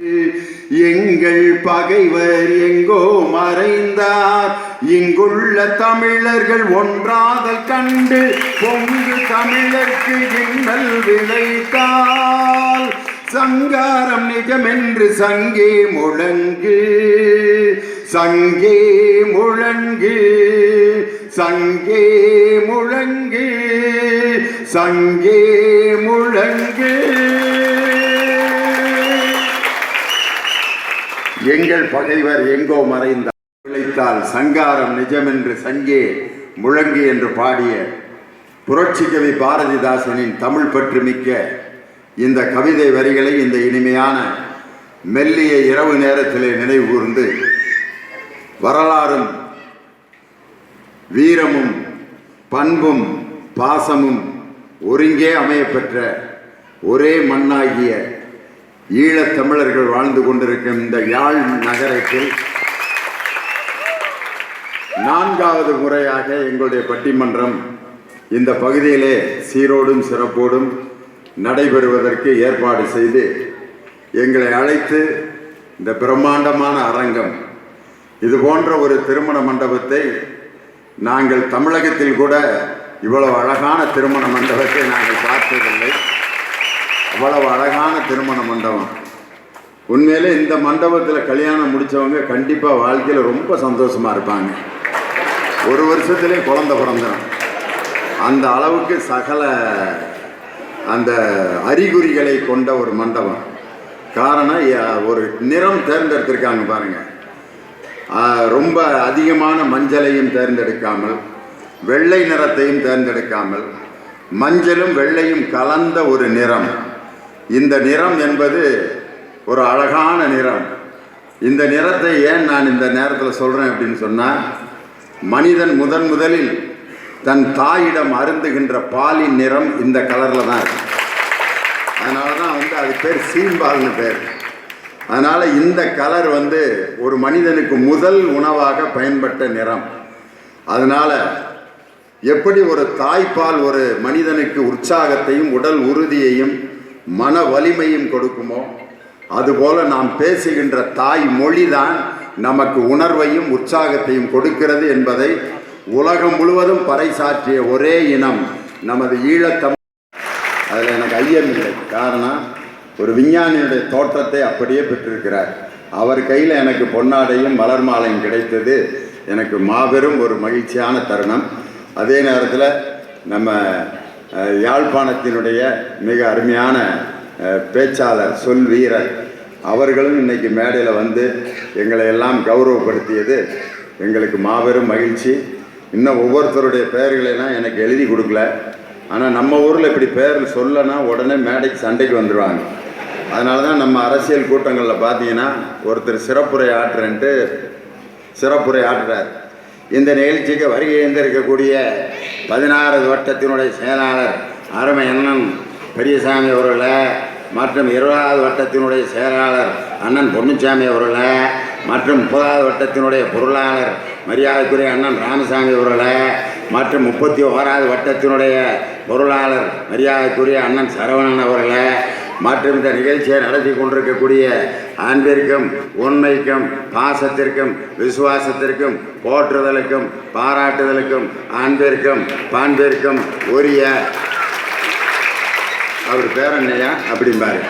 எங்கள் பகைவர் எங்கோ மறைந்தார். இங்குள்ள தமிழர்கள் ஒன்றாக கண்டு பொங்கு தமிழர்க்கு இன்னல் விளைத்தால். சங்காரம் நிஜமென்று சங்கே முழங்கு சங்கே முழங்கு சங்கே முழங்கு சங்கே முழங்கு. எங்கள் பகைவர் எங்கோ மறைந்தார். பிழைத்தால் சங்காரம் நிஜமென்று சங்கே முழங்கு என்று பாடிய புரட்சி கவி பாரதிதாசனின் தமிழ் பற்று மிக்க இந்த கவிதை வரிகளை இந்த இனிமையான மெல்லிய இரவு நேரத்திலே நினைவு கூர்ந்து வரலாறும் வீரமும் பண்பும் பாசமும் ஒருங்கே அமையப்பெற்ற ஒரே மண்ணாகிய ஈழத் தமிழர்கள் வாழ்ந்து கொண்டிருக்கும் இந்த யாழ் நகரத்தில் நான்காவது முறையாக எங்களுடைய பட்டிமன்றம் இந்த பகுதியிலே சீரோடும் சிறப்போடும் நடைபெறுவதற்கு ஏற்பாடு செய்து எங்களை அழைத்து இந்த பிரம்மாண்டமான அரங்கம் இது போன்ற ஒரு திருமண மண்டபத்தை நாங்கள் தமிழகத்தில் கூட இவ்வளவு அழகான திருமண மண்டபத்தை நாங்கள் பார்த்ததில்லை. அவ்வளவு அழகான திருமண மண்டபம். உண்மையிலே இந்த மண்டபத்தில் கல்யாணம் முடித்தவங்க கண்டிப்பாக வாழ்க்கையில் ரொம்ப சந்தோஷமாக இருப்பாங்க. ஒரு வருஷத்திலே குழந்த பிறந்துடும் அந்த அளவுக்கு சகல அந்த அறிகுறிகளை கொண்ட ஒரு மண்டபம். காரணம் ஒரு நிறம் தேர்ந்தெடுத்திருக்காங்க பாருங்கள் ரொம்ப அதிகமான மஞ்சளையும் தேர்ந்தெடுக்காமல் வெள்ளை நிறத்தையும் தேர்ந்தெடுக்காமல் மஞ்சளும் வெள்ளையும் கலந்த ஒரு நிறம். இந்த நிறம் என்பது ஒரு அழகான நிறம். இந்த நிறத்தை ஏன் நான் இந்த நேரத்தில் சொல்கிறேன் அப்படின்னு சொன்னால் மனிதன் முதன் முதலில் தன் தாயிடம் அருந்துகின்ற பாலின் நிறம் இந்த கலரில் தான் இருக்கு. அதனால தான் வந்து அது பேர் சீம்பால்னு பேர். அதனால் இந்த கலர் வந்து ஒரு மனிதனுக்கு முதல் உணவாக பயன்பட்ட நிறம். அதனால் எப்படி ஒரு தாய்ப்பால் ஒரு மனிதனுக்கு உற்சாகத்தையும் உடல் உறுதியையும் மன வலிமையும் கொடுக்குமோ? அதுபோல நாம் பேசுகின்ற தாய் மொழிதான் நமக்கு உணர்வையும் உற்சாகத்தையும் கொடுக்கிறது என்பதை உலகம் முழுவதும் பறைசாற்றிய ஒரே இனம் நமது ஈழத்தமிழ் அதில் எனக்கு ஐயம் இல்லை. காரணம் ஒரு விஞ்ஞானியுடைய தோற்றத்தை அப்படியே பெற்றிருக்கிறார். அவர் கையில் எனக்கு பொன்னாடையும் மலர் மாலையும் கிடைத்தது. எனக்கு மாபெரும் ஒரு மகிழ்ச்சியான தருணம். அதே நேரத்தில் நம்ம யாழ்ப்பாணத்தினுடைய மிக அருமையான பேச்சாளர் சொல் வீரர். அவர்களும் இன்றைக்கி மேடையில் வந்து எங்களை எல்லாம் கௌரவப்படுத்தியது. எங்களுக்கு மாபெரும் மகிழ்ச்சி. இன்னும் ஒவ்வொருத்தருடைய பெயர்களெல்லாம் எனக்கு எழுதி கொடுக்கல. ஆனால் நம்ம ஊரில் இப்படி பேர் சொல்லனா உடனே மேடைக்கு சண்டைக்கு வந்துடுவாங்க அதனால தான் நம்ம அரசியல் கூட்டங்களில் பார்த்தீங்கன்னா ஒருத்தர் சிறப்புரை ஆட்டுறேன்ட்டு சிறப்புரை ஆற்றுறார். இந்த நிகழ்ச்சிக்கு வருகை இருந்திருக்கக்கூடிய பதினாறு வட்டத்தினுடைய செயலாளர் அருமை அண்ணன் பெரியசாமி அவர்களை மற்றும் இருபதாவது வட்டத்தினுடைய செயலாளர் அண்ணன் பொன்னுச்சாமி அவர்களை மற்றும் முப்பதாவது வட்டத்தினுடைய பொருளாளர் மரியாதைக்குரிய அண்ணன் ராமசாமி அவர்களை மற்றும் முப்பத்தி ஓராவது வட்டத்தினுடைய பொருளாளர் மரியாதைக்குரிய அண்ணன் சரவணன் அவர்களை மற்றும் இந்த நிகழ்ச்சியை நடத்தி கொண்டிருக்கக்கூடிய அன்பிற்கும் உண்மைக்கும் பாசத்திற்கும் விசுவாசத்திற்கும் போற்றுதலுக்கும் பாராட்டுதலுக்கும் அன்பிற்கும் பண்பிற்கும் உரிய அவர் பேர் என்னையா? அப்படிம்பாரு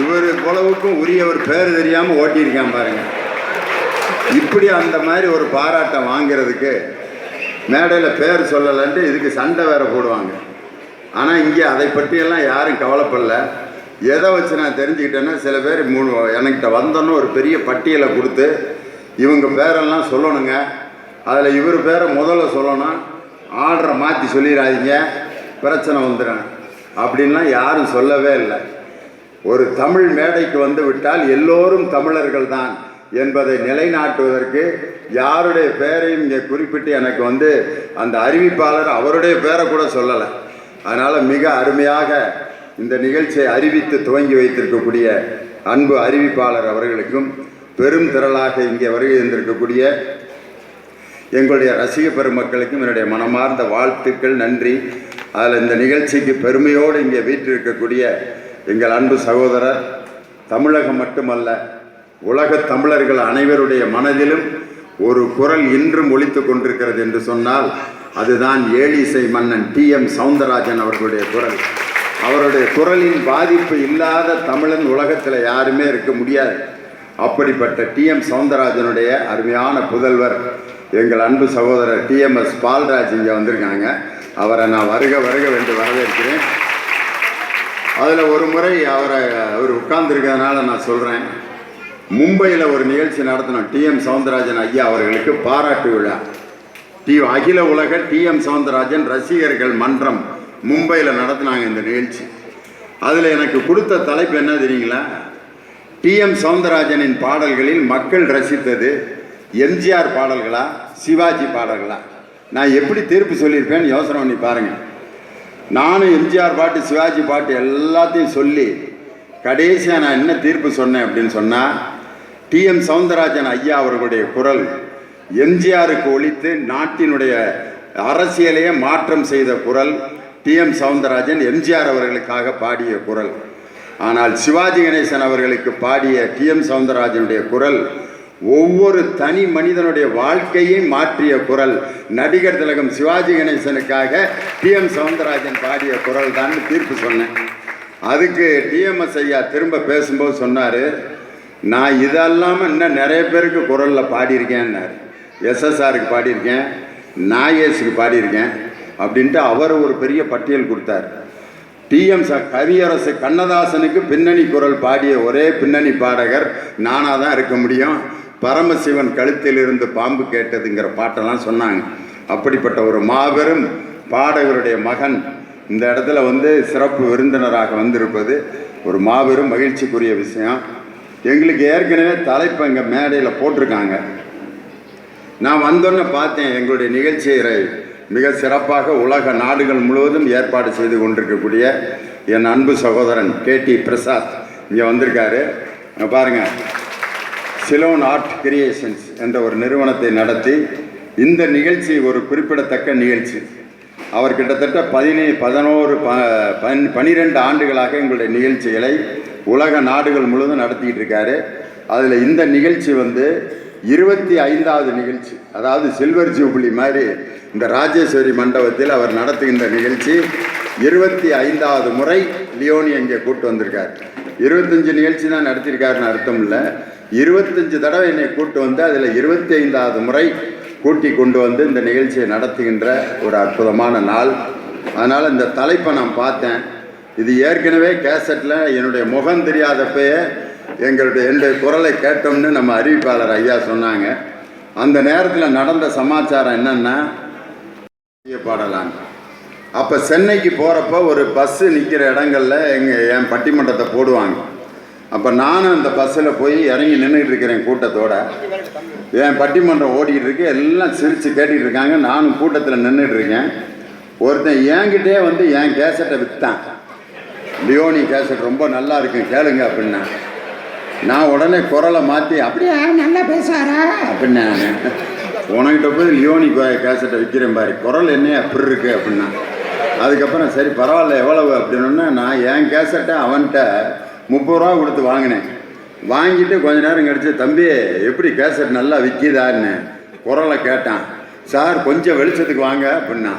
இவர் குளவுக்கும் உரிய ஒரு பேர் தெரியாமல் ஓட்டியிருக்கான் பாருங்க. இப்படி அந்த மாதிரி ஒரு பாராட்டை வாங்கிறதுக்கு மேடையில் பேர் சொல்லலைன்ட்டு இதுக்கு சண்டை வேற போடுவாங்க. ஆனால் இங்கே அதை பற்றியெல்லாம் யாரும் கவலைப்படலை. எதை வச்சு நான் தெரிஞ்சுக்கிட்டேன்னா சில பேர் மூணு என்கிட்ட வந்தோன்னு ஒரு பெரிய பட்டியலை கொடுத்து இவங்க பேரெல்லாம் சொல்லணுங்க. அதில் இவர் பேரை முதல்ல சொல்லணும். ஆர்டரை மாற்றி சொல்லிடாதீங்க. பிரச்சனை வந்துடும் அப்படின்லாம் யாரும் சொல்லவே இல்லை. ஒரு தமிழ் மேடைக்கு வந்து விட்டால் எல்லோரும் தமிழர்கள் தான் என்பதை நிலைநாட்டுவதற்கு யாருடைய பெயரையும் இங்கே குறிப்பிட்டு எனக்கு வந்து அந்த அறிவிப்பாளர் அவருடைய பேரை கூட சொல்லலை. அதனால் மிக அருமையாக இந்த நிகழ்ச்சியை அறிவித்து துவங்கி வைத்திருக்கக்கூடிய அன்பு அறிவிப்பாளர் அவர்களுக்கும் பெரும் திரளாக இங்கே வருகை இருந்திருக்கக்கூடிய எங்களுடைய ரசிக பெருமக்களுக்கும் என்னுடைய மனமார்ந்த வாழ்த்துக்கள் நன்றி. அதில் இந்த நிகழ்ச்சிக்கு பெருமையோடு இங்கே வீற்றிருக்கக்கூடிய எங்கள் அன்பு சகோதரர் தமிழகம் மட்டுமல்ல உலகத் தமிழர்கள் அனைவருடைய மனதிலும் ஒரு குரல் இன்றும் ஒழித்து கொண்டிருக்கிறது என்று சொன்னால் அதுதான் ஏழிசை மன்னன் டி எம் சவுந்தரராஜன் அவர்களுடைய குரல். அவருடைய குரலின் பாதிப்பு இல்லாத தமிழன் உலகத்தில் யாருமே இருக்க முடியாது. அப்படிப்பட்ட டி. எம். சவுந்தரராஜனுடைய அருமையான புதல்வர் எங்கள் அன்பு சகோதரர் டிஎம்எஸ் பால்ராஜ் இங்கே வந்திருக்காங்க. அவரை நான் வருக வருக வென்று வரவேற்கிறேன். அதில் ஒரு முறை அவரை அவர் உட்கார்ந்துருக்கிறதுனால நான் சொல்கிறேன் மும்பையில் ஒரு நிகழ்ச்சி நடத்தினோம் டிஎம் சவுந்தரராஜன் ஐயா அவர்களுக்கு பாராட்டு விழா. டி. அகில உலக டிஎம் சவுந்தரராஜன் ரசிகர்கள் மன்றம் மும்பையில் நடத்தினாங்க இந்த நிகழ்ச்சி. அதில் எனக்கு கொடுத்த தலைப்பு என்ன தெரியுங்களா? டிஎம் சவுந்தரராஜனின் பாடல்களில் மக்கள் ரசித்தது எம்ஜிஆர் பாடல்களா சிவாஜி பாடல்களா? நான் எப்படி தீர்ப்பு சொல்லியிருப்பேன்னு யோசனை பண்ணி பாருங்கள் நானும் எம்ஜிஆர் பாட்டு சிவாஜி பாட்டு எல்லாத்தையும் சொல்லி கடைசியாக நான் என்ன தீர்ப்பு சொன்னேன் அப்படின்னு சொன்னால் டிஎம் சவுந்தரராஜன் ஐயா அவர்களுடைய குரல் எம்ஜிஆருக்கு ஒழித்து நாட்டினுடைய அரசியலையே மாற்றம் செய்த குரல் டிஎம் சவுந்தரராஜன் எம்ஜிஆர் அவர்களுக்காக பாடிய குரல். ஆனால் சிவாஜி கணேசன் அவர்களுக்கு பாடிய டிஎம் சவுந்தரராஜனுடைய குரல் ஒவ்வொரு தனி மனிதனுடைய வாழ்க்கையை மாற்றிய குரல். நடிகர் திலகம் சிவாஜி கணேசனுக்காக டிஎம் சவுந்தரராஜன் பாடிய குரல் தான் தீர்ப்பு சொன்னேன். அதுக்கு டிஎம்எஸ் ஐயா திரும்ப பேசும்போது சொன்னார் நான் இதெல்லாமல் இன்னும் நிறைய பேருக்கு குரலில் பாடியிருக்கேன்னாரு. எஸ்எஸ்ஆருக்கு பாடியிருக்கேன் நாகேஷுக்கு பாடியிருக்கேன். அப்படின்ட்டு அவர் ஒரு பெரிய பட்டியல் கொடுத்தார். டிஎம் ச கவியரசு கண்ணதாசனுக்கு பின்னணி குரல் பாடிய ஒரே பின்னணி பாடகர் நானாக தான் இருக்க முடியும். பரமசிவன் கழுத்திலிருந்து பாம்பு கேட்டதுங்கிற பாட்டெல்லாம் சொன்னாங்க. அப்படிப்பட்ட ஒரு மாபெரும் பாடகருடைய மகன் இந்த இடத்துல வந்து சிறப்பு விருந்தினராக வந்திருப்பது ஒரு மாபெரும் மகிழ்ச்சிக்குரிய விஷயம். எங்களுக்கு ஏற்கனவே தலைப்பு எங்கள் மேடையில் போட்டிருக்காங்க. நான் வந்தோன்னே பார்த்தேன் எங்களுடைய நிகழ்ச்சியை மிக சிறப்பாக உலக நாடுகள் முழுவதும் ஏற்பாடு செய்து கொண்டிருக்கக்கூடிய என் அன்பு சகோதரன் கே டி பிரசாத் இங்கே வந்திருக்காரு. பாருங்கள் பாருங்க. சிலோன் ஆர்ட் கிரியேஷன்ஸ் என்ற ஒரு நிறுவனத்தை நடத்தி இந்த நிகழ்ச்சி ஒரு குறிப்பிடத்தக்க நிகழ்ச்சி. அவர் கிட்டத்தட்ட பதினே பதினோரு ப பன் பனிரெண்டு ஆண்டுகளாக எங்களுடைய நிகழ்ச்சிகளை உலக நாடுகள் முழுவதும் நடத்திக்கிட்டு இருக்காரு. அதில் இந்த நிகழ்ச்சி வந்து இருபத்தி ஐந்தாவது நிகழ்ச்சி. அதாவது சில்வர் ஜூபிளி மாதிரி இந்த ராஜேஸ்வரி மண்டபத்தில் அவர் நடத்துகின்ற நிகழ்ச்சி இருபத்தி ஐந்தாவது முறை லியோனி அங்கே கூட்டு வந்திருக்கார். இருபத்தஞ்சு நிகழ்ச்சி தான் நடத்தியிருக்காருன்னு அர்த்தம் இல்லை. இருபத்தஞ்சு தடவை என்னை கூட்டு வந்து அதில் இருபத்தி ஐந்தாவது முறை கூட்டி கொண்டு வந்து இந்த நிகழ்ச்சியை நடத்துகின்ற ஒரு அற்புதமான நாள். அதனால் இந்த தலைப்பை நான் பார்த்தேன். இது ஏற்கனவே கேசட்டில் என்னுடைய முகம் தெரியாதப்பயே எங்களுடைய என்னுடைய குரலை கேட்டோம்னு நம்ம அறிவிப்பாளர் ஐயா சொன்னாங்க. அந்த நேரத்தில் நடந்த சமாச்சாரம் என்னென்னா பாடலாம் அப்போ சென்னைக்கு போகிறப்ப ஒரு பஸ்ஸு நிற்கிற இடங்களில் எங்கள் என் பட்டிமன்றத்தை போடுவாங்க. அப்போ நானும் அந்த பஸ்ஸில் போய் இறங்கி நின்றுட்டு இருக்கிறேன் கூட்டத்தோட. என் பட்டிமன்றம் ஓடிக்கிட்டு இருக்கு எல்லாம் சிரித்து கேட்டுக்கிட்டு இருக்காங்க. நானும் கூட்டத்தில் நின்றுட்டு இருக்கேன். ஒருத்தன் என்கிட்டே வந்து என் கேசட்டை விற்றான் லியோனி கேசட் ரொம்ப நல்லா இருக்கு கேளுங்க அப்படின்னா. நான் உடனே குரலை மாற்றி அப்படியே நல்லா பேசுவாரா அப்படின்னு உனக்கிட்ட போய் லியோனி கேசட்டை விற்கிறேன் பாரு. குரல் என்ன அப்படி இருக்கு? அப்படின்னா அதுக்கப்புறம் சரி பரவாயில்ல எவ்வளவு? அப்படின்னா நான் என் கேசட்டை அவன்கிட்ட முப்பது ரூபா கொடுத்து வாங்கினேன். வாங்கிட்டு கொஞ்ச நேரம் கழிச்சு தம்பி எப்படி கேசட் நல்லா விற்கிதான்னு குரலை கேட்டான். சார் கொஞ்சம் வெளிச்சத்துக்கு வாங்க அப்படின்னா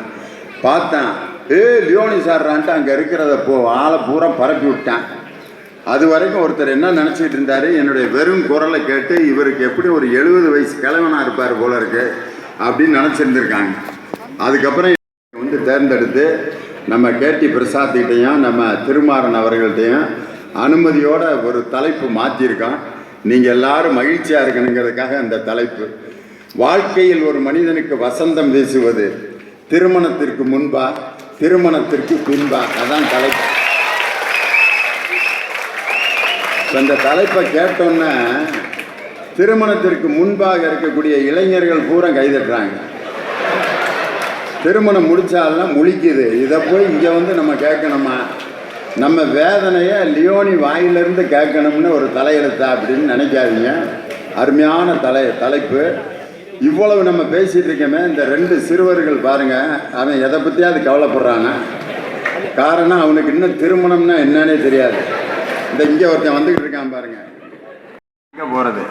பார்த்தேன் ஏ லியோனி சார்றான்ட்டு அங்கே இருக்கிறத போ ஆளை பூரா பரப்பி விட்டான். அது வரைக்கும் ஒருத்தர் என்ன நினச்சிட்டு இருந்தார்? என்னுடைய வெறும் குரலை கேட்டு இவருக்கு எப்படி ஒரு எழுபது வயசு கிழவனாக இருப்பார் போல இருக்கு அப்படின்னு நினச்சிருந்துருக்காங்க. அதுக்கப்புறம் வந்து தேர்ந்தெடுத்து நம்ம கேடி பிரசாத்திட்டையும் நம்ம திருமாறன் அவர்கள்ட்டையும் அனுமதியோட ஒரு தலைப்பு மாற்றியிருக்கான் நீங்கள் எல்லாரும் மகிழ்ச்சியாக இருக்கணுங்கிறதுக்காக அந்த தலைப்பு. வாழ்க்கையில் ஒரு மனிதனுக்கு வசந்தம் வீசுவது திருமணத்திற்கு முன்பா திருமணத்திற்கு பின்பா அதான் தலைப்பு இப்ப இந்த தலைப்பை கேட்டோன்னே திருமணத்திற்கு முன்பாக இருக்கக்கூடிய இளைஞர்கள் பூரா கைதட்டுறாங்க. திருமணம் முடிச்சாலாம் முழிக்குது. இதை போய் இங்கே வந்து நம்ம கேட்கணுமா? நம்ம வேதனையை லியோனி வாயிலிருந்து கேட்கணும்னு ஒரு தலையெழுத்தா அப்படின்னு நினைக்காதீங்க. அருமையான தலை தலைப்பு. இவ்வளவு நம்ம பேசிகிட்டு இருக்கோமே இந்த ரெண்டு சிறுவர்கள் பாருங்கள் அவன் எதை பற்றியாவது கவலைப்படுறானா? காரணம் அவனுக்கு இன்னும் திருமணம்னா என்னன்னே தெரியாது. இந்த இங்கே ஒருத்தன் வந்துக்கிட்டு இருக்கான் பாருங்க. எங்கே போகிறது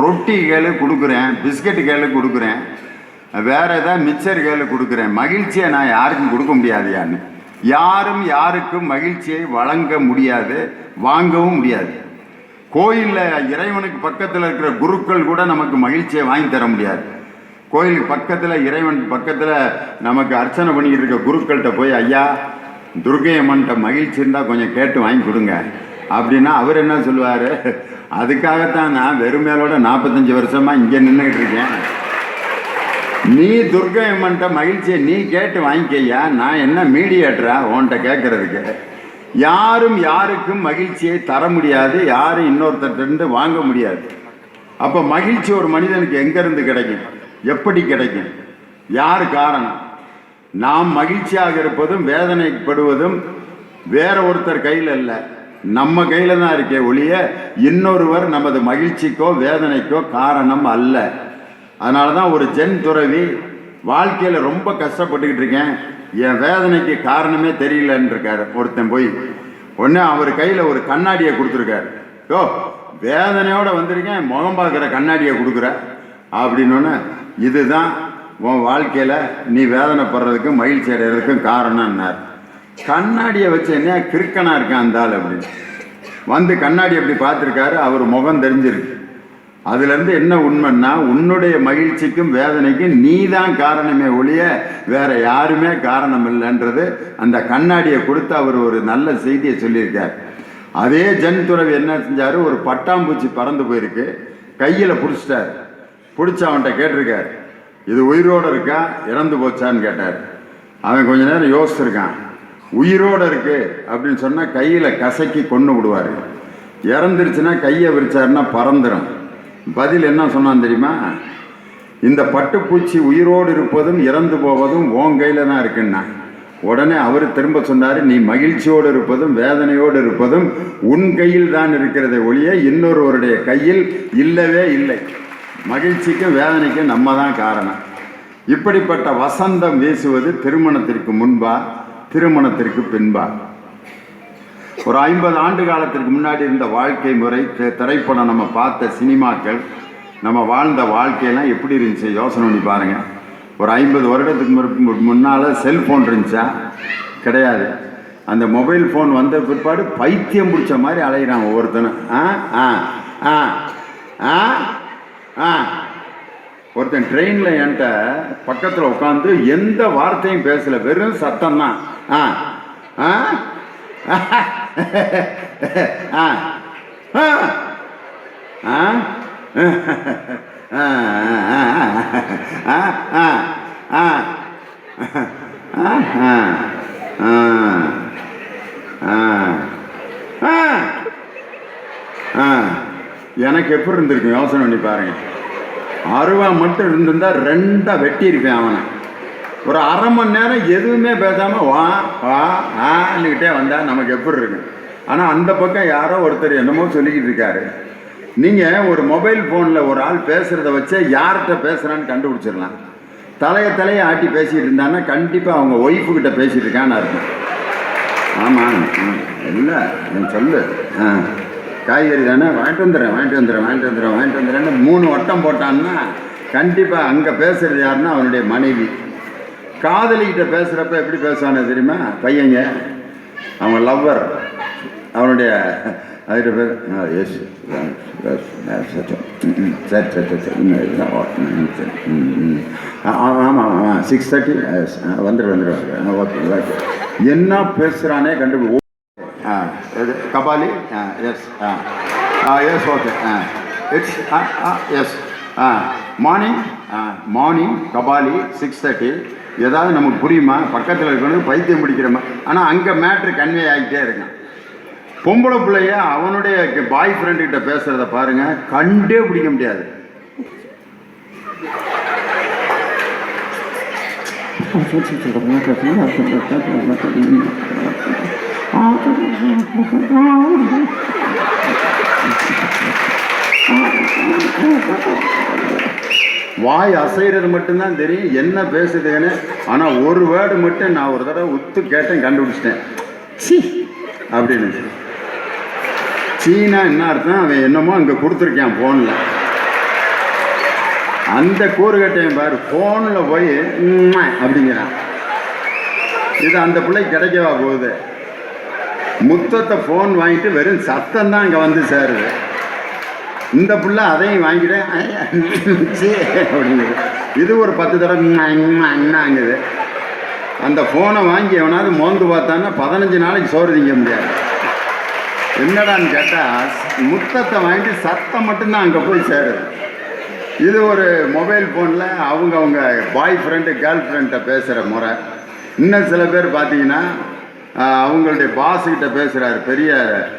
ரொட்டி கேளு கொடுக்குறேன் பிஸ்கட் கேளு கொடுக்குறேன் வேற ஏதாவது மிச்சர் கேளு கொடுக்குறேன். மகிழ்ச்சியை நான் யாருக்கும் கொடுக்க முடியாதுயான்னு. யாரும் யாருக்கும் மகிழ்ச்சியை வழங்க முடியாது வாங்கவும் முடியாது. கோயிலில் இறைவனுக்கு பக்கத்தில் இருக்கிற குருக்கள் கூட நமக்கு மகிழ்ச்சியை வாங்கி தர முடியாது. கோயிலுக்கு பக்கத்தில் இறைவன் பக்கத்தில் நமக்கு அர்ச்சனை பண்ணிக்கிட்டு இருக்க குருக்கள்கிட்ட போய் ஐயா துர்கை அம்மன்கிட்ட மகிழ்ச்சி இருந்தால் கொஞ்சம் கேட்டு வாங்கி கொடுங்க. அப்படின்னா அவர் என்ன சொல்லுவார்? அதுக்காகத்தான் நான் வெறும் நாற்பத்தஞ்சு வருஷமாக இங்கே நின்றுக்கிட்டு இருக்கேன். நீ துர்கை அம்மன்ட்ட மகிழ்ச்சியை நீ கேட்டு வாங்கிக்கையா? நான் என்ன மீடியேட்டரா? உன்கிட்ட கேட்கறதுக்கு யாரும் யாருக்கும் மகிழ்ச்சியை தர முடியாது. யாரும் இன்னொருத்தர்கிட்ட வாங்க முடியாது. அப்போ மகிழ்ச்சி ஒரு மனிதனுக்கு எங்கேருந்து கிடைக்கும்? எப்படி கிடைக்கும்? யார் காரணம்? நாம் மகிழ்ச்சியாக இருப்பதும் வேதனைப்படுவதும் வேற ஒருத்தர் கையில் இல்லை. நம்ம கையில் தான் இருக்கே ஒழிய இன்னொருவர் நமது மகிழ்ச்சிக்கோ வேதனைக்கோ காரணம் அல்ல. அதனால தான் ஒரு ஜென் துறவி வாழ்க்கையில் ரொம்ப கஷ்டப்பட்டுக்கிட்டு இருக்கேன். என் வேதனைக்கு காரணமே தெரியலன்னு இருக்காரு ஒருத்தன் போய். உடனே அவர் கையில் ஒரு கண்ணாடியை கொடுத்துருக்காரு. யோ வேதனையோட வந்திருக்கேன் முகம் பார்க்குற கண்ணாடியை கொடுக்குற. அப்படின்னோடனே இதுதான் உன் வாழ்க்கையில் நீ வேதனைப்படுறதுக்கும் மகிழ்ச்சி அடைகிறதுக்கும் காரணம்னார். கண்ணாடியை வச்சு என்ன கிறுக்கனாக இருக்கான் அந்த ஆள் அப்படின்னு. வந்து கண்ணாடி அப்படி பார்த்துருக்காரு? அவர் முகம் தெரிஞ்சிருக்கு. அதுலேருந்து என்ன உண்மைன்னா உன்னுடைய மகிழ்ச்சிக்கும் வேதனைக்கும் நீ தான் காரணமே ஒழிய வேற யாருமே காரணம் இல்லைன்றது அந்த கண்ணாடியை கொடுத்து அவர் ஒரு நல்ல செய்தியை சொல்லியிருக்கார். அதே ஜென் துறவி என்ன செஞ்சார்? ஒரு பட்டாம்பூச்சி பறந்து போயிருக்கு. கையில் பிடிச்சிட்டார். பிடிச்சி அவன்கிட்ட கேட்டிருக்கார். இது உயிரோடு இருக்கா? இறந்து போச்சான்னு கேட்டார். அவன் கொஞ்ச நேரம் யோசிச்சிருக்கான். உயிரோடு இருக்கு அப்படின்னு சொன்னால் கையில் கசக்கி கொண்டு விடுவார். இறந்துருச்சுன்னா கையை விரிச்சாருன்னா பறந்துடும் பதில் என்ன சொன்னான் தெரியுமா? இந்த பட்டுப்பூச்சி உயிரோடு இருப்பதும் இறந்து போவதும் உன் கையில் தான் இருக்குன்னா. உடனே அவர் திரும்ப சொன்னார் நீ மகிழ்ச்சியோடு இருப்பதும் வேதனையோடு இருப்பதும் உன் கையில் தான் இருக்கிறதை ஒழிய இன்னொருவருடைய கையில் இல்லவே இல்லை. மகிழ்ச்சிக்கும் வேதனைக்கும் நம்ம தான் காரணம். இப்படிப்பட்ட வசந்தம் வீசுவது திருமணத்திற்கு முன்பா திருமணத்திற்கு பின்பாக ஒரு ஐம்பது ஆண்டு காலத்திற்கு முன்னாடி இருந்த வாழ்க்கை முறை திரைப்படம் நம்ம பார்த்த சினிமாக்கள் நம்ம வாழ்ந்த வாழ்க்கையெல்லாம் எப்படி இருந்துச்சு? யோசனை பண்ணி பாருங்கள் ஒரு ஐம்பது வருடத்துக்கு முன்னால் செல்ஃபோன் இருந்துச்சா? கிடையாது. அந்த மொபைல் ஃபோன் வந்த பிற்பாடு பைத்தியம் பிடிச்ச மாதிரி அலைகிறான் ஒவ்வொருத்தனும். ஆ ஆ ஆ ஆ ஆ. ஒருத்தன் ட்ரெயினில் என்கிட்ட பக்கத்தில் உட்காந்து எந்த வார்த்தையும் பேசலை வெறும் சத்தம் தான் ஆ ஆ ஆ ஆ ஆ எனக்கு எப்படி இருந்திருக்கு யோசனை பண்ணி பாருங்க அருவா மட்டும் இருந்திருந்தா ரெண்டா வெட்டியிருப்பேன் அவனை. ஒரு அரை மணி நேரம் எதுவுமே பேசாம வா வா ஆன்னுக்கிட்டே வந்தா நமக்கு எப்படி இருக்கு ஆனா அந்த பக்கம் யாரோ ஒருத்தர் என்னமோ சொல்லிக்கிட்டு இருக்காரு. நீங்க ஒரு மொபைல் போன்ல ஒரு ஆள் பேசுறத வச்சே யார்கிட்ட பேசுறான்னு கண்டுபிடிச்சிடலாம். தலைய தலையை ஆட்டி பேசிட்டு இருந்தான்னா கண்டிப்பா அவங்க ஒய்ஃபு கிட்ட பேசிட்டு இருக்கான்னு அர்த்தம். ஆமாம் இல்லை சொல்லு. ஆ. காய்கறி தானே வாங்கிட்டு வந்துடுறேன் வாங்கிட்டு வந்துடுறேன் வாங்கிட்டு வந்துடுறேன் வாங்கிட்டு வந்துடுறேன்னு மூணு வட்டம் போட்டான்னா கண்டிப்பாக அங்கே பேசுகிறது யாருன்னா அவனுடைய மனைவி காதலிக்கிட்ட பேசுகிறப்ப எப்படி பேசுவானே தெரியுமா பையங்க அவன் லவ்வர் அவனுடைய அதுகிட்ட பேர் எஸ் சரி சரி சரி சரி ஓகே ம், சரி ம் ம் ஆமாம் ஆமாம் சிக்ஸ் தேர்ட்டி வந்துடு வந்துடுவாங்க ஓகே ஓகே என்ன பேசுகிறானே கண்டுபிடி ஆ இது கபாலி ஆ yes ah ah yes okay ah it's ah ah yes ah morning ah morning Kabali six thirty ஏதாவது நமக்கு புரியுமா பக்கத்தில் இருக்கணும் பைத்தியம் பிடிக்கிறோமா ஆனால் அங்கே மேட்ரு கன்வே ஆகிட்டே இருக்கான் பொம்பளை பிள்ளைய அவனுடைய பாய் ஃப்ரெண்டு கிட்ட பேசுறத பாருங்க கண்டே பிடிக்க முடியாது வாய் அசைறது மட்டும்தான் தெரியும் என்ன பேசுதுன்னு. ஆனால் ஒரு வேர்டு மட்டும் நான் ஒரு தடவை உத்து கேட்டேன் கண்டுபிடிச்சிட்டேன். சி. அப்படின்னு. சீனா என்ன அர்த்தம்? அவன் என்னமோ அங்கே கொடுத்துருக்கான் ஃபோனில் அந்த கூறுகட்டையும் பாரு ஃபோனில் போய் அப்படிங்கிறான். இது அந்த பிள்ளை கிடைக்கவா போகுது? முத்தத்தை ஃபோன் வாங்கிட்டு வெறும் சத்தம் தான் அங்கே வந்து சேருது இந்த புள்ள அதையும் வாங்கிட்டேன் அப்படிங்குது. இது ஒரு பத்து தடவை அண்ணாங்குது அந்த ஃபோனை வாங்கி எவனாவது மோந்து பார்த்தான்னா பதினஞ்சு நாளைக்கு சோறு திங்க முடியாது. என்னடான்னு கேட்டால் முத்தத்தை வாங்கிட்டு சத்தம் மட்டும்தான் அங்கே போய் சேருது இது ஒரு மொபைல் ஃபோனில் அவங்க அவங்க பாய் ஃப்ரெண்டு கேர்ள் ஃப்ரெண்ட்டை பேசுகிற முறை. இன்னும் சில பேர் பார்த்தீங்கன்னா அவங்களுடைய பாஸுக்கிட்ட பேசுகிறாரு பெரிய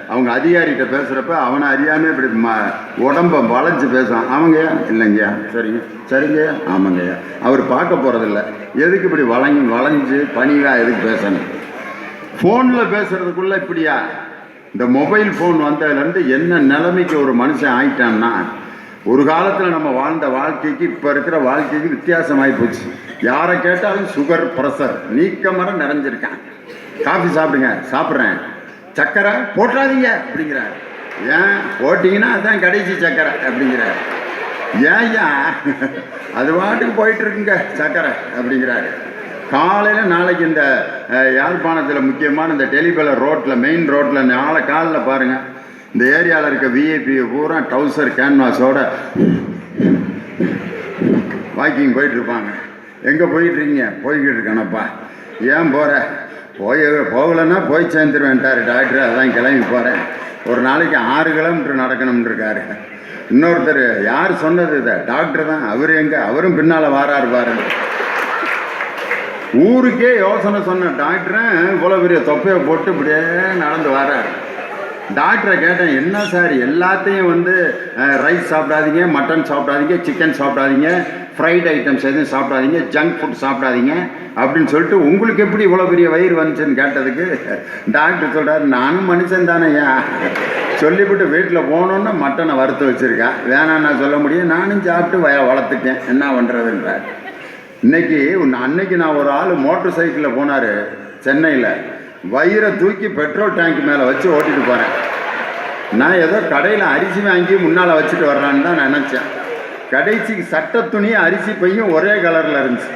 அவங்க அதிகாரிகிட்ட பேசுகிறப்ப அவனை அறியாமல் இப்படி ம உடம்ப வளைஞ்சு பேசுவான் அவங்கய்யா இல்லைங்கய்யா. சரிங்க. சரிங்கய்யா? ஆமாங்கய்யா. அவர் பார்க்க போகிறதில்ல எதுக்கு இப்படி வளைஞ்சு வளைஞ்சு பணிவாக எதுக்கு பேசணும்? ஃபோனில் பேசுறதுக்குள்ள இப்படியா? இந்த மொபைல் ஃபோன் வந்ததுலேருந்து என்ன நிலைமைக்கு ஒரு மனுஷன் ஆயிட்டான்னா ஒரு காலத்தில் நம்ம வாழ்ந்த வாழ்க்கைக்கு இப்போ இருக்கிற வாழ்க்கைக்கு வித்தியாசமாகி போச்சு. யாரை கேட்டாலும் சுகர் ப்ரெஷர் நீக்கமரம் நிறைஞ்சிருக்கான் காஃபி சாப்பிடுங்க சாப்பிட்றேன். சக்கரை போட்டுறாதீங்க அப்படிங்கிறார். ஏன்? போட்டிங்கன்னா அதுதான் கடைசி சக்கரை அப்படிங்கிறார். ஏன் ஐயா அது பாட்டுக்கு போயிட்டுருக்குங்க சக்கரை அப்படிங்கிறாரு. காலையில் நாளைக்கு இந்த யாழ்ப்பாணத்தில் முக்கியமான இந்த டெலிபல ரோட்டில் மெயின் ரோட்டில் நாளை காலில் பாருங்கள் இந்த ஏரியாவில் இருக்க விஐபியை பூரா ட்ரௌசர் கேன்வாஸோட வாக்கிங் போயிட்டுருப்பாங்க. எங்கே போயிட்டுருக்கீங்க? போய்கிட்டு இருக்கேனப்பா. ஏன் போகிற போய் போகலைன்னா போய் சேர்ந்துருவேன்ட்டார் டாக்டர். அதான் கிளம்பி போகிறேன் ஒரு நாளைக்கு ஆறு கிலோமீட்டர் நடக்கணும்னு இருக்காரு. இன்னொருத்தர் யார் சொன்னது இதை? டாக்டர் தான். அவர் எங்கே? அவரும் பின்னால் வாராரு பாருங்க. ஊருக்கே யோசனை சொன்ன டாக்டரும் இவ்வளோ பெரிய தொப்பையை போட்டு இப்படியே நடந்து வராரு. டாக்டரை கேட்டேன் என்ன சார் எல்லாத்தையும் வந்து ரைஸ் சாப்பிடாதீங்க மட்டன் சாப்பிடாதீங்க சிக்கன் சாப்பிடாதீங்க ஃப்ரைட் ஐட்டம்ஸ் எதுவும் சாப்பிடாதீங்க ஜங்க் ஃபுட் சாப்பிடாதீங்க அப்படின்னு சொல்லிட்டு உங்களுக்கு எப்படி இவ்வளோ பெரிய வயிறு வந்துச்சுன்னு கேட்டதுக்கு டாக்டர் சொல்கிறார் நானும் மனுஷன் தானேயா சொல்லிவிட்டு வீட்டில் போகணுன்னு மட்டனை வறுத்து வச்சுருக்கேன் வேணாம் நான் சொல்ல முடியும் நானும் சாப்பிட்டு வய வளர்த்துட்டேன் என்ன பண்ணுறதுன்றார் இன்னைக்கு அன்னைக்கு நான் ஒரு ஆள் மோட்டர் சைக்கிளில் போனார் சென்னையில். வயிறை தூக்கி பெட்ரோல் டேங்க் மேலே வச்சு ஓட்டிட்டு போகிறேன் நான் ஏதோ கடையில் அரிசி வாங்கி முன்னால் வச்சுட்டு வர்றான்னு தான் நினச்சேன். கடைசிக்கு சட்ட துணி அரிசி பையும் ஒரே கலரில் இருந்துச்சு.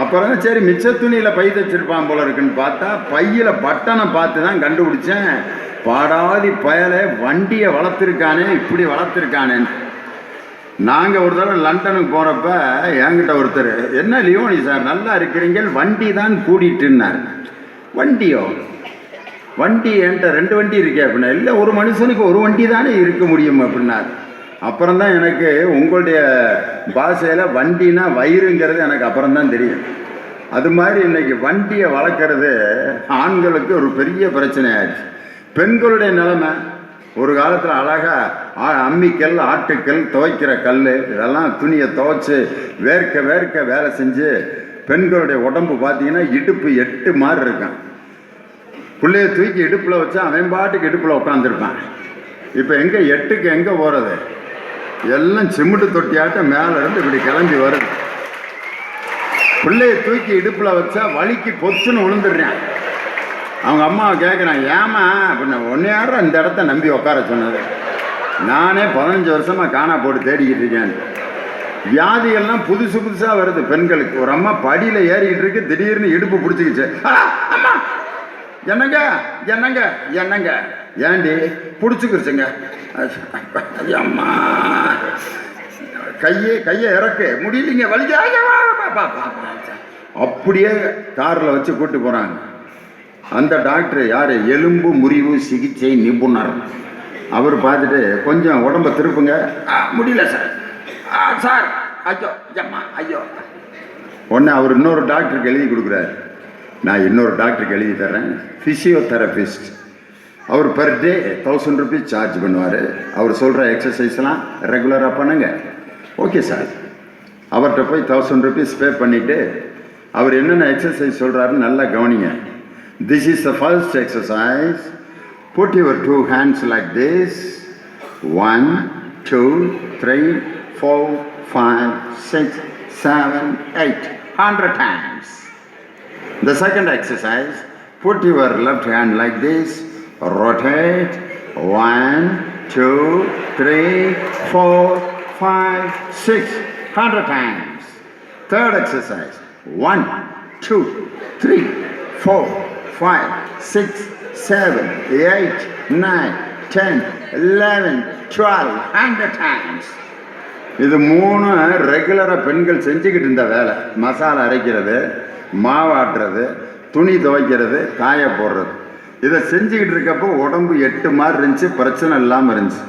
அப்புறம் சரி மிச்ச துணியில் பை தச்சிருப்பான் போல இருக்குன்னு பார்த்தா பையில் பட்டனை பார்த்து தான் கண்டுபிடிச்சேன். பாடாதி பயலை வண்டியை வளர்த்துருக்கானே இப்படி வளர்த்துருக்கானேன்னு. நாங்கள் ஒரு தடவை லண்டனுக்கு போகிறப்ப என்கிட்ட ஒருத்தர் என்ன லியோனி சார் நல்லா இருக்கிறீங்க வண்டி தான் கூடிட்டுன்னார். வண்டியோ? வண்டி என்கிட்ட ரெண்டு வண்டி இருக்கே அப்படின்னா இல்லை ஒரு மனுஷனுக்கு ஒரு வண்டி தானே இருக்க முடியும் அப்படின்னா அப்புறம் தான் எனக்கு உங்களுடைய பாஷையில் வண்டினா வயிறுங்கிறது எனக்கு அப்புறம்தான் தெரியும். அது மாதிரி இன்னைக்கு வண்டியை வளர்க்குறது ஆண்களுக்கு ஒரு பெரிய பிரச்சனை ஆயிடுச்சு பெண்களுடைய நிலைமை ஒரு காலத்தில் அழகாக அம்மிக்கல் ஆட்டுக்கல் துவைக்கிற கல் இதெல்லாம் துணியை துவைச்சு வேர்க்க வேர்க்க வேலை செஞ்சு பெண்களுடைய உடம்பு பார்த்தீங்கன்னா இடுப்பு எட்டு மாதிரி இருக்கும். பிள்ளைய தூக்கி இடுப்பில் வச்சா அவன் பாட்டுக்கு இடுப்பில் உட்காந்துருப்பான் இப்போ எங்கே எட்டுக்கு எங்கே போகிறது எல்லாம் சிமெண்ட் தொட்டியாட்டம் மேலே இருந்து இப்படி கிளம்பி வருது. பிள்ளைய தூக்கி இடுப்பில் வச்சா வலிக்கு பொத்துன்னு விழுந்துடுறேன் அவங்க அம்மாவை கேட்குறான் ஏமா அப்படின்னா ஒன்னே யாரும் இந்த இடத்த நம்பி உட்கார சொன்னது? நானே பதினஞ்சு வருஷமாக காணா போட்டு தேடிக்கிட்டு இருக்கேன். வியாதிகள்லாம் புதுசு புதுசாக வருது பெண்களுக்கு. ஒரு அம்மா படியில் ஏறிக்கிட்டு இருக்கு திடீர்னு இடுப்பு பிடிச்சிக்கிச்சு. அம்மா! என்னங்க? என்னங்க? என்னங்க? ஏண்டி? பிடிச்சிக்கிருச்சுங்க. அம்மா கையே கையை இறக்கு. முடியலீங்க வலிக்க. அப்படியே காரில் வச்சு கூட்டு போகிறாங்க அந்த டாக்டர் யார்? எலும்பு முறிவு சிகிச்சை நிபுணர். அவர் பார்த்துட்டு கொஞ்சம் உடம்ப திருப்புங்க. முடியல சார். சார். ஐயோ அம்மா ஐயோ. ஒன்று அவர் இன்னொரு டாக்டருக்கு எழுதி கொடுக்குறாரு. நான் இன்னொரு டாக்டருக்கு எழுதி தர்றேன். ஃபிசியோதெரபிஸ்ட் அவர் per day thousand rupees charge பண்ணுவார். அவர் சொல்கிற எக்ஸசைஸ்லாம் ரெகுலராக பண்ணுங்க. ஓகே சார் அவர்கிட்ட போய் தௌசண்ட் ருபீஸ் பே பண்ணிவிட்டு அவர் என்னென்ன எக்ஸசைஸ் சொல்கிறாருன்னு நல்லா கவனிங்க. This is the first exercise put your two hands like this one two three four, five, six, seven, eight, hundred times. The second exercise, put your left hand like this, rotate, one, two, three, four, five, six, hundred times. Third exercise, one, two, three, four, five, six, seven, eight, nine, ten, eleven, twelve, hundred times. இது மூணு ரெகுலராக பெண்கள் செஞ்சுக்கிட்டு இருந்த வேலை. மசாலா அரைக்கிறது மாவாட்டுறது துணி துவைக்கிறது காய போடுறது. இதை செஞ்சுக்கிட்டு இருக்கப்போ உடம்பு எட்டு மாதிரி இருந்துச்சு பிரச்சனை இல்லாமல் இருந்துச்சு.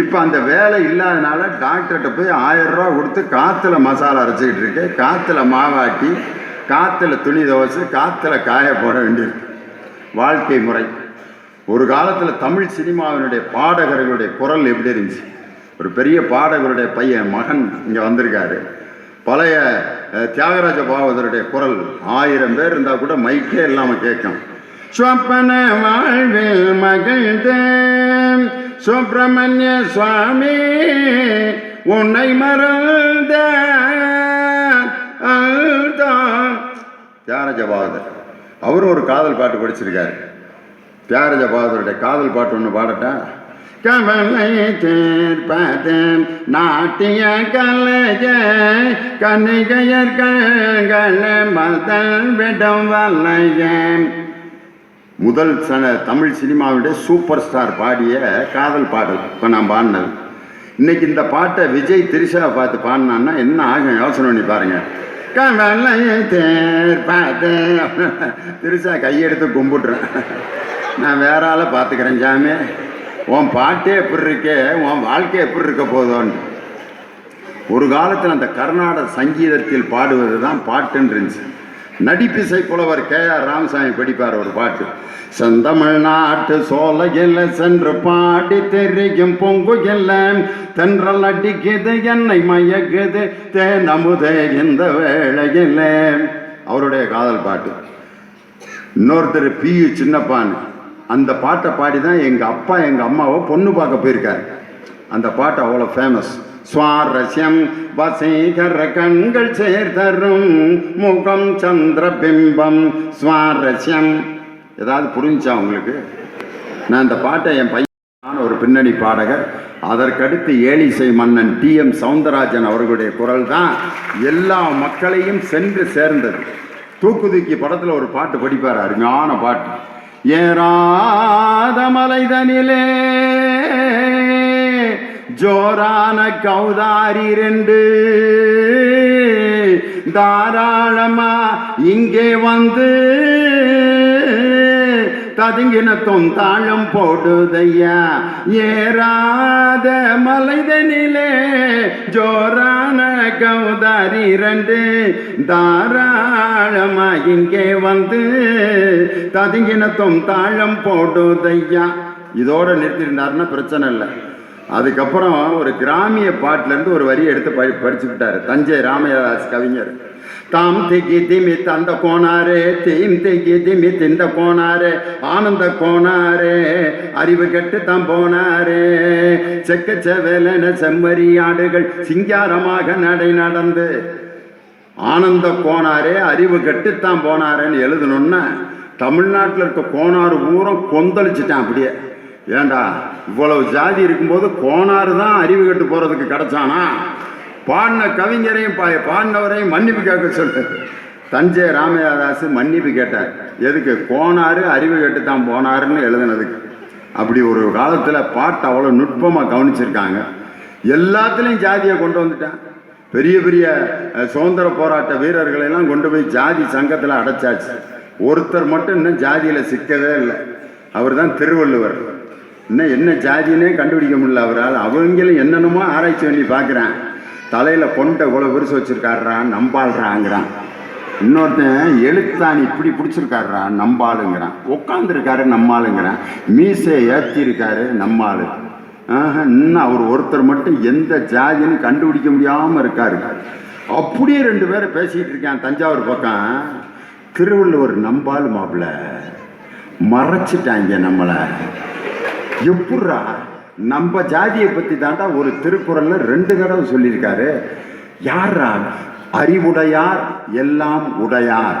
இப்போ அந்த வேலை இல்லாதனால டாக்டர்கிட்ட போய் ஆயிரரூவா கொடுத்து காற்றுல மசாலா அரைச்சிக்கிட்டு இருக்கேன் காற்றுல மாவாட்டி காற்றுல துணி துவைச்சி காற்றுல காய போட வேண்டியிருக்கு. வாழ்க்கை முறை. ஒரு காலத்தில் தமிழ் சினிமாவினுடைய பாடகர்களுடைய குரல் எப்படி இருந்துச்சு? ஒரு பெரிய பாடகருடைய பையன் மகன் இங்கே வந்திருக்காரு. பழைய தியாகராஜ பாகவதருடைய குரல் ஆயிரம் பேர் இருந்தால் கூட மைக்கே இல்லாமல் கேட்கும். சொப்பன வாழ்வில் மகிழ்ந்தேன் சுப்பிரமணிய சுவாமி உன்னை மறந்த தியாகராஜ பாகவதர் அவரும் ஒரு காதல் பாட்டு படிச்சிருக்காரு. தியாகராஜ பாகவதருடைய காதல் பாட்டு ஒன்று பாடட்டா? கவலை தீர்ப்பது நாட்டிய கலைய கணிகையர்கள் மதல் விடம் வல்லைய. முதல் சன தமிழ் சினிமாவுடைய சூப்பர் ஸ்டார் பாடிய காதல் பாடல் இப்போ நான் பாடினது. இன்னைக்கு இந்த பாட்டை விஜய் திரிஷாவை பார்த்து பாடினான்னா என்ன ஆகும்? யோசனை பண்ணி பாருங்கள் கவலை தீர்ப்பது. திரிஷா கையெடுத்து கும்பிட்றேன் நான் வேற ஆளை பார்த்துக்கிறேன் சாமி உன் பாட்டே எப்படி இருக்கே? உன் வாழ்க்கை எப்படி இருக்க போதோன்னு. ஒரு காலத்தில் அந்த கர்நாடக சங்கீதத்தில் பாடுவது தான் பாட்டுன்னு இருந்துச்சு. நடிப்பிசை புலவர் கே ஆர் ராமசாமி படிப்பார் ஒரு பாட்டு. செந்தமிழ்நாட்டு சோலையில் சென்று பாடி தெரியும் பொங்குகில்ல தென்றல் அடிக்குது என்னை மயக்குது தேனமுதே இந்த வேளையில். அவருடைய காதல் பாட்டு. இன்னொருத்தர் பி சின்னப்பான்னு. அந்த பாட்டை பாடி தான் எங்கள் அப்பா எங்கள் அம்மாவை பொண்ணு பார்க்க போயிருக்காரு. அந்த பாட்டு அவ்வளோ ஃபேமஸ் சுவாரஸ்யம் வசீகர கண்கள் சேர்தரும் முகம் சந்திர பிம்பம். சுவாரஸ்யம். ஏதாவது புரிஞ்சா உங்களுக்கு? நான் இந்த பாட்டை என் பையன் ஒரு பின்னணி பாடகர் அதற்கடுத்து ஏழிசை மன்னன் டி எம் சவுந்தரராஜன் அவர்களுடைய குரல் தான் எல்லா மக்களையும் சென்று சேர்ந்தது. தூக்கு தூக்கி படத்தில் ஒரு பாட்டு படிப்பார் அருமையான பாட்டு. ஏறாத மலைதனிலே ஜோரான கௌதாரி ரெண்டு. தாராளமா இங்கே வந்து. ததுங்கினத்தும் தாழம் போடுதையா? ஏறாத மலைதனிலே ஜோரான கௌதாரி ரெண்டு தாராளமா இங்கே வந்து ததுங்கினத்தும் தாழம் போடுதையா? இதோட நிறுத்திருந்தாருன்னா பிரச்சனை இல்லை. அதுக்கப்புறம் ஒரு கிராமிய பாட்டிலேருந்து ஒரு வரியை எடுத்து படி படிச்சுக்கிட்டாரு. தஞ்சை ராமதாஸ் கவிஞர். தாம் திகி திமித் அந்த கோணாரே தீம் திகி திமித் இந்த கோணாரே ஆனந்த கோணாரே அறிவு கெட்டு தாம் போனாரே. செக்க செவலன செம்மறி ஆடுகள் சிங்காரமாக நடை நடந்து ஆனந்த கோணாரே அறிவு கெட்டுத்தான் போனாரேன்னு எழுதணுன்னா தமிழ்நாட்டில் இருக்க கோணாறு பூரம் கொந்தளிச்சிட்டான் அப்படியே. ஏண்டா இவ்வளவு ஜாதி இருக்கும்போது கோணாறு தான் அறிவு கெட்டு போகிறதுக்கு கிடச்சானா? பாடின கவிஞரையும் பா பாடினவரையும் மன்னிப்பு கேட்க சொல்லு தஞ்சை ராமையாதாஸ் மன்னிப்பு கேட்டார். எதுக்கு? கோணாறு அறிவு கேட்டு தான் போனாருன்னு எழுதுனதுக்கு. அப்படி ஒரு காலத்தில் பாட்டை அவ்வளோ நுட்பமாக கவனிச்சிருக்காங்க. எல்லாத்துலேயும் ஜாதியை கொண்டு வந்துட்டான். பெரிய பெரிய சுதந்திர போராட்ட வீரர்களை எல்லாம் கொண்டு போய் ஜாதி சங்கத்தில் அடைச்சாச்சு. ஒருத்தர் மட்டும் இன்னும் ஜாதியில் சிக்கவே இல்லை. அவர் தான் திருவள்ளுவர். இன்னும் என்ன ஜாதினே கண்டுபிடிக்க முடியல அவரால். அவங்களும் என்னென்னமோ ஆராய்ச்சி பண்ணி பார்க்குறேன். தலையில் கொண்ட இவ்வளோ விரிசு வச்சிருக்காருறான் நம்பாளுறாங்கிறான். இன்னொருத்தன் எழுத்தான் இப்படி பிடிச்சிருக்காருடா நம்பாளுங்கிறான். உட்காந்துருக்காரு நம்மாளுங்கிறான். மீசை ஏற்றிருக்காரு நம்மாளு. இன்னும் அவர் ஒருத்தர் மட்டும் எந்த ஜாதின்னு கண்டுபிடிக்க முடியாமல் இருக்காரு. அப்படியே ரெண்டு பேரும் பேசிக்கிட்டு இருக்கான் தஞ்சாவூர் பக்கம். திருவள்ளுவர் நம்பாள் மாப்பிள்ள. மறைச்சிட்டாங்க நம்மளை. எப்பட்றா நம்ம ஜாதியை பற்றி தாண்டா ஒரு திருக்குறளில் ரெண்டு தடவை சொல்லியிருக்காரு. யாரா அறிவுடையார் எல்லாம் உடையார்.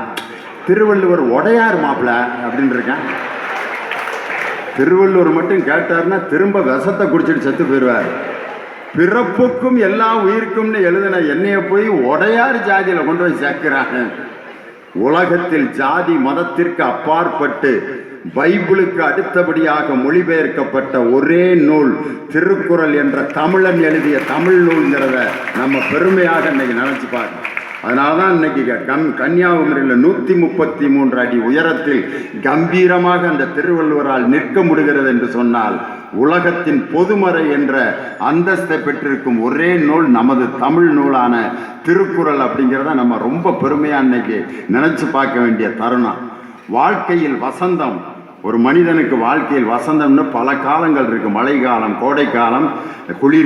திருவள்ளுவர் உடையார் மாப்பிள்ள அப்படின்னு இருக்கேன். திருவள்ளுவர் மட்டும் கேட்டாருன்னா திரும்ப விஷத்தை குடிச்சிட்டு செத்து போயிடுவார். பிறப்புக்கும் எல்லா உயிருக்கும்னு எழுதின என்னைய போய் உடையார் ஜாதியில் கொண்டு போய் சேர்க்கிறாங்க. உலகத்தில் ஜாதி மதத்திற்கு அப்பாற்பட்டு பைபிளுக்கு அடுத்தபடியாக மொழிபெயர்க்கப்பட்ட ஒரே நூல் திருக்குறள் என்ற தமிழன் எழுதிய தமிழ் நூல்ங்கிறத நம்ம பெருமையாக இன்னைக்கு நினைச்சு பார்க்கணும் அதனால தான் இன்னைக்கு க- கம் கன்னியாகுமரியில் நூற்றி முப்பத்தி மூன்று அடி உயரத்தில் கம்பீரமாக அந்த திருவள்ளுவரால் நிற்க முடிகிறது என்று சொன்னால் உலகத்தின் பொதுமறை என்ற அந்தஸ்தை பெற்றிருக்கும் ஒரே நூல் நமது தமிழ் நூலான திருக்குறள் அப்படிங்கிறத நம்ம ரொம்ப பெருமையாக இன்னைக்கு நினைச்சு பார்க்க வேண்டிய தருணம். வாழ்க்கையில் வசந்தம் ஒரு மனிதனுக்கு வாழ்க்கையில் வசந்தம்னு பல காலங்கள் இருக்குது மழை காலம் கோடை காலம் குளிர்